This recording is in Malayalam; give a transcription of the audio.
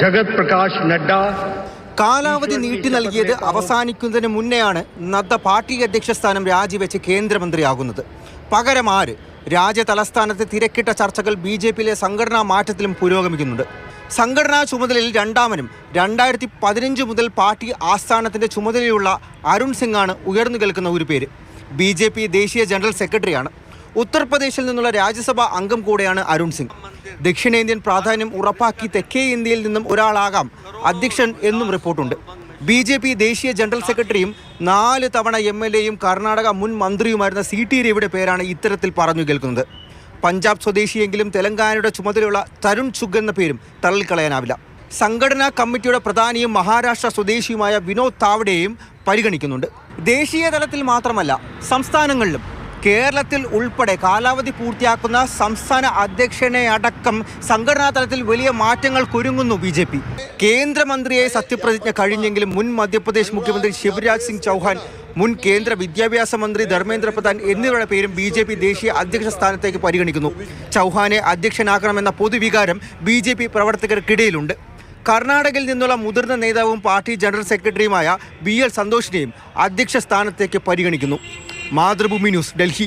ജഗത് പ്രകാശ് നഡ്ഡ. കാലാവധി നീട്ടി നൽകിയത് അവസാനിക്കുന്നതിന് മുന്നെയാണ് നദ്ദ പാർട്ടി അധ്യക്ഷ സ്ഥാനം രാജിവെച്ച് കേന്ദ്രമന്ത്രിയാകുന്നത്. പകരം ആര്? രാജ്യതലസ്ഥാനത്തെ തിരക്കിട്ട ചർച്ചകൾ ബി ജെ പിയിലെ സംഘടനാ മാറ്റത്തിലും പുരോഗമിക്കുന്നുണ്ട്. സംഘടനാ ചുമതലയിൽ രണ്ടാമനും രണ്ടായിരത്തി പതിനഞ്ച് മുതൽ പാർട്ടി ആസ്ഥാനത്തിന്റെ ചുമതലയുള്ള അരുൺ സിംഗാണ് ഉയർന്നു കേൾക്കുന്ന ഒരു പേര്. ബി ജെ പി ദേശീയ ജനറൽ സെക്രട്ടറിയാണ്. ഉത്തർപ്രദേശിൽ നിന്നുള്ള രാജ്യസഭാ അംഗം കൂടെയാണ് അരുൺ സിംഗ്. ദക്ഷിണേന്ത്യൻ പ്രാധാന്യം ഉറപ്പാക്കി തെക്കേ ഇന്ത്യയിൽ നിന്നും ഒരാളാകാം അധ്യക്ഷൻ എന്നും റിപ്പോർട്ടുണ്ട്. ബി ജെ പി ദേശീയ ജനറൽ സെക്രട്ടറിയും നാല് തവണ എം എൽ എയും കർണാടക മുൻ മന്ത്രിയുമായിരുന്ന സി ടി രവിയുടെ പേരാണ് ഇത്തരത്തിൽ പറഞ്ഞു കേൾക്കുന്നത്. പഞ്ചാബ് സ്വദേശിയെങ്കിലും തെലങ്കാനയുടെ ചുമതലയുള്ള തരുൺ ചുഗ് എന്ന പേരും തള്ളിക്കളയാനാവില്ല. സംഘടനാ കമ്മിറ്റിയുടെ പ്രധാനിയും മഹാരാഷ്ട്ര സ്വദേശിയുമായ വിനോദ് താവഡെയും പരിഗണിക്കുന്നുണ്ട്. ദേശീയ തലത്തിൽ മാത്രമല്ല സംസ്ഥാനങ്ങളിലും കേരളത്തിൽ ഉൾപ്പെടെ കാലാവധി പൂർത്തിയാക്കുന്ന സംസ്ഥാന അധ്യക്ഷനെ അടക്കം സംഘടനാ തലത്തിൽ വലിയ മാറ്റങ്ങൾ കുരുങ്ങുന്നു ബി ജെ പി. കേന്ദ്രമന്ത്രിയെ സത്യപ്രതിജ്ഞ കഴിഞ്ഞെങ്കിലും മുൻ മധ്യപ്രദേശ് മുഖ്യമന്ത്രി ശിവരാജ് സിംഗ് ചൗഹാൻ മുൻ കേന്ദ്ര വിദ്യാഭ്യാസ മന്ത്രി ധർമ്മേന്ദ്ര പ്രധാൻ എന്നിവരുടെ പേരും ബി ജെ പി ദേശീയ അധ്യക്ഷ സ്ഥാനത്തേക്ക് പരിഗണിക്കുന്നു. ചൗഹാനെ അധ്യക്ഷനാക്കണമെന്ന പൊതുവികാരം ബി ജെ പി പ്രവർത്തകർക്കിടയിലുണ്ട്. കർണാടകയിൽ നിന്നുള്ള മുതിർന്ന നേതാവും പാർട്ടി ജനറൽ സെക്രട്ടറിയുമായ ബി എൽ സന്തോഷിനെയും അധ്യക്ഷ സ്ഥാനത്തേക്ക് പരിഗണിക്കുന്നു. മാതൃഭൂമി ന്യൂസ് ഡൽഹി.